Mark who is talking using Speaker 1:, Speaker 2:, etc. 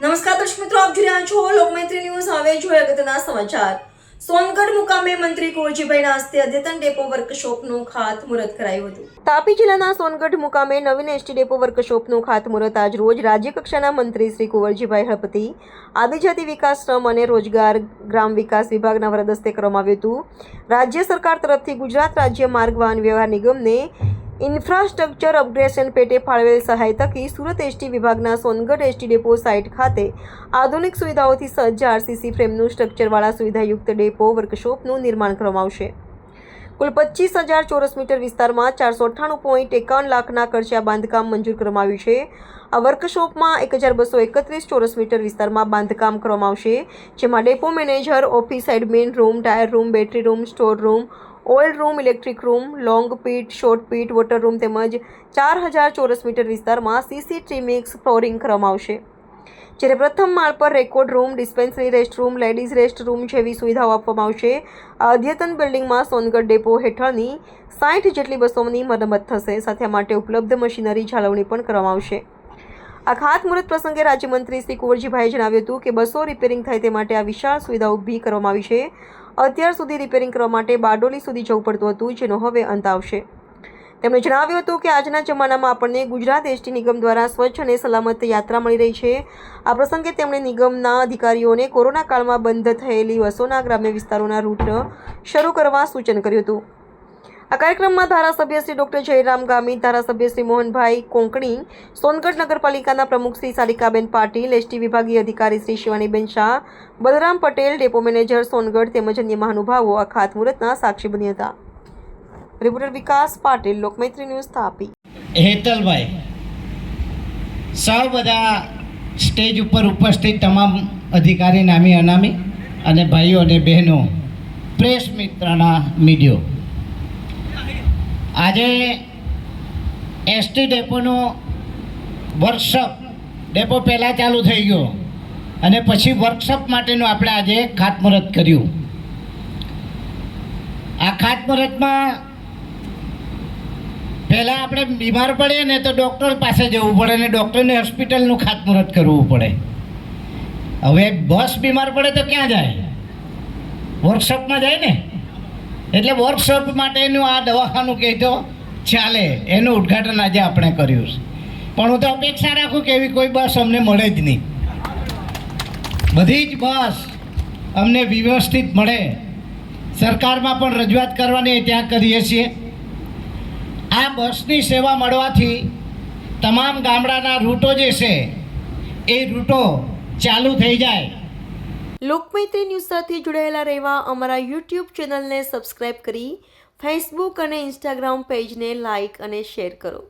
Speaker 1: નમસ્કાર દર્શક મિત્રો આપ જોઈ રહ્યા છો લોકમૈત્રી ન્યૂઝ. હવે જોઈએ અગત્યના સમાચાર. સોનગઢ મુકામે મંત્રી કુરજીભાઈના હસ્તે અદ્યતન ડેપો વર્કશોપનું ખાતમુહૂર્ત કરાયું હતું. તાપી જિલ્લાના સોનગઢ મુકામે નવીન એસટી ડેપો વર્કશોપનું ખાતમુહૂર્ત આજ રોજ રાજ્ય કક્ષાના મંત્રી શ્રી કુંવરજીભાઈ હળપતિ, આદિજાતિ વિકાસ શ્રમ અને રોજગાર ગ્રામ વિકાસ વિભાગના વરદસ્તે કરવામાં આવ્યું હતું. રાજ્ય સરકાર તરફથી ગુજરાત રાજ્ય માર્ગ વાહન વ્યવહાર નિગમને ઇન્ફ્રાસ્ટ્રક્ચર અપગ્રેડેશન પેટે ફાળવેલ સહાય થકી સુરત એસટી વિભાગના સોનગઢ એસટી ડેપો સાઇટ ખાતે આધુનિક સુવિધાઓથી સજ્જ આરસીસી ફ્રેમનું સ્ટ્રક્ચરવાળા સુવિધાયુક્ત ડેપો વર્કશોપનું નિર્માણ કરવામાં આવશે. કુલ પચીસ હજાર ચોરસ મીટર વિસ્તારમાં ચારસો અઠ્ઠાણું પોઈન્ટ એકાવન લાખના ખર્ચે આ બાંધકામ મંજૂર કરવામાં આવ્યું છે આ વર્કશોપમાં એક હજાર બસો એકત્રીસ ચોરસ મીટર વિસ્તારમાં બાંધકામ કરવામાં આવશે, જેમાં depot manager, office admin room, tyre room, battery room, store room, oil room, electric room, long pit, short pit, water room તેમજ ચાર હજાર ચોરસ મીટર વિસ્તારમાં સીસી ટ્રીમિક્સ ફ્લોરિંગ કરવામાં આવશે. જ્યારે પ્રથમ માળ પર record room, dispensary rest room ladies rest room જેવી સુવિધાઓ આપવામાં આવશે. આ અદ્યતન બિલ્ડિંગમાં સોનગઢ ડેપો હેઠળની સાઠ જેટલી બસોની મરમ્મત થશે. સાથે માટે ઉપલબ્ધ મશીનરી જાળવણી પણ કરવામાં આવશે. આ ખાતમુહૂર્ત પ્રસંગે રાજ્યમંત્રી શ્રી કુંવરજીભાઈએ જણાવ્યું હતું કે બસો રિપેરિંગ થાય તે માટે આ વિશાળ સુવિધા ઊભી કરવામાં આવી છે. અત્યાર સુધી રિપેરિંગ કરવા માટે બારડોલી સુધી જવું પડતું હતું, જેનો હવે અંત આવશે. તેમણે જણાવ્યું હતું કે આજના જમાનામાં આપણને ગુજરાત એસટી નિગમ દ્વારા સ્વચ્છ અને સલામત યાત્રા મળી રહી છે. આ પ્રસંગે તેમણે નિગમના અધિકારીઓને કોરોના કાળમાં બંધ થયેલી બસોના ગ્રામ્ય વિસ્તારોના રૂટ શરૂ કરવા સૂચન કર્યું હતું. આ કાર્યક્રમમાં ધારાસભ્ય શ્રી ડોક્ટર જયરામ ગામી, ધારાસભ્ય શ્રી મોહનભાઈ કોંકણી, સોનગઢ નગરપાલિકાના પ્રમુખ શ્રી સારિકાબેન પાટીલ, એસટી વિભાગીય અધિકારી શ્રી શિવાનીબેન શાહ, બલરામ પટેલ, ડેપો મેનેજર સોનગઢ તેમજ અન્ય મહાનુભાવો આ ખાતમુહૂર્તના સાક્ષી બન્યા હતા. Reporter Vikas Patil Lokmaitri news Tapi.
Speaker 2: હેતલભાઈ સૌ બધા સ્ટેજ ઉપર ઉપસ્થિત તમામ અધિકારી નામી, અનામી અને ભાઈઓ અને બહેનો, પ્રેસ મિત્રના મીડિયો. આજે એસટી ડેપોનો વર્કશોપ, ડેપો પહેલાં ચાલુ થઈ ગયો અને પછી વર્કશોપ માટેનું આપણે આજે ખાતમુહૂર્ત કર્યું. આ ખાતમુહૂર્તમાં પહેલાં આપણે બીમાર પડીએ ને તો ડૉક્ટર પાસે જવું પડે ને ડૉક્ટરને હોસ્પિટલનું ખાતમુહૂર્ત કરવું પડે. હવે બસ બીમાર પડે તો ક્યાં જાય? વર્કશોપમાં જાય ને? એટલે વર્કશોપ માટેનું આ દવાખાનું કહેતો ચાલે. એનું ઉદ્ઘાટન આજે આપણે કર્યું છે. પણ હું તો અપેક્ષા રાખું કે એવી કોઈ બસ અમને મળે જ નહીં. બધી જ બસ અમને વ્યવસ્થિત મળે. સરકારમાં પણ રજૂઆત કરવાની ત્યાં કરીએ છીએ. આ બસની સેવા મળવાથી તમામ ગામડાના રૂટો જે છે, એ રૂટો ચાલુ થઈ જાય.
Speaker 1: લોકમૈત્રી ન્યૂઝ સાથે જોડાયેલા રહેવા અમારા યુટ્યુબ ચેનલને સબસ્ક્રાઇબ કરી, ફેસબુક અને ઇન્સ્ટાગ્રામ પેજને લાઇક અને શેર કરો.